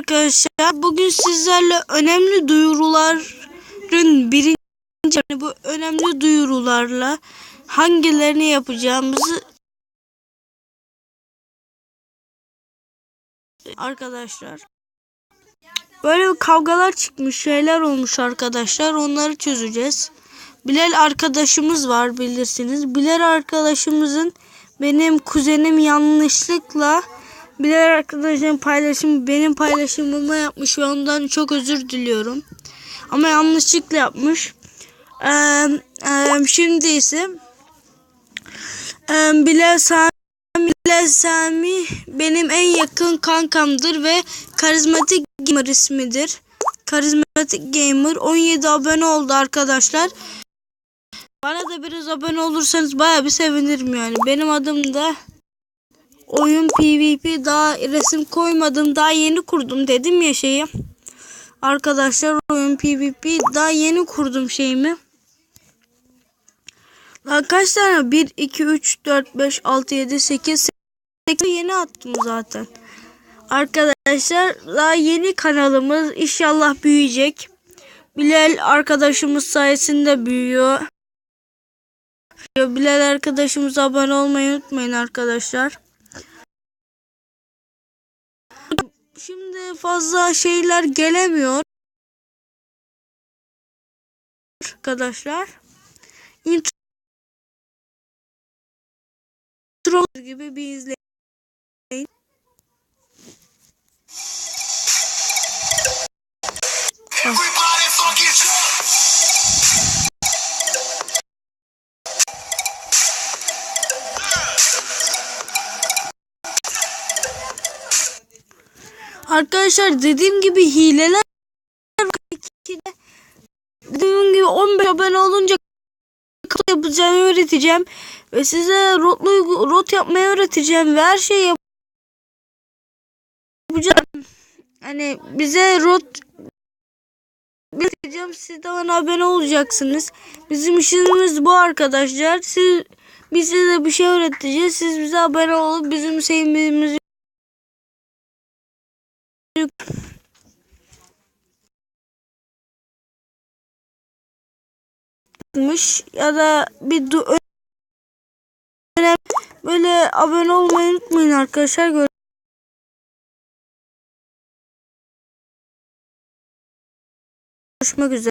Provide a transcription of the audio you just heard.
arkadaşlar. Bugün sizlerle önemli duyuruların birinci yani bu önemli duyurularla hangilerini yapacağımızı arkadaşlar. Böyle kavgalar çıkmış şeyler olmuş arkadaşlar. Onları çözeceğiz. Bilal arkadaşımız var bilirsiniz. Bilal arkadaşımızın benim kuzenim yanlışlıkla Bilal arkadaşım paylaşım benim paylaşımımı yapmış ve ondan çok özür diliyorum. Ama yanlışlıkla yapmış. Ee, e, şimdi ise e, Bilal Sami Bilal Sami benim en yakın kankamdır ve karizmatik gamer ismidir. Karizmatik gamer 17 abone oldu arkadaşlar. Bana da biraz abone olursanız baya bir sevinirim yani. Benim adım da oyun PvP daha resim koymadım daha yeni kurdum dedim ya şeyi. Arkadaşlar oyun PvP daha yeni kurdum şeyimi. Daha kaç tane? 1, 2, 3, 4, 5, 6, 7, 8, 8 yeni attım zaten. Arkadaşlar daha yeni kanalımız inşallah büyüyecek. Bilal arkadaşımız sayesinde büyüyor. Bilal arkadaşımıza abone olmayı unutmayın arkadaşlar. Şimdi fazla şeyler gelemiyor. Arkadaşlar. Intro gibi bir izleyin. Arkadaşlar dediğim gibi hileler Dediğim gibi 15 abone olunca yapacağımı öğreteceğim. Ve size rotlu, rot yapmayı öğreteceğim. Ve her şeyi yapacağım. Hani bize rot öğreteceğim. Siz de bana abone olacaksınız. Bizim işimiz bu arkadaşlar. Siz biz size bir şey öğreteceğiz. Siz bize abone olup bizim sevmemizi yapmış ya da bir du- öyle, böyle abone olmayı unutmayın arkadaşlar. Görüşmek üzere.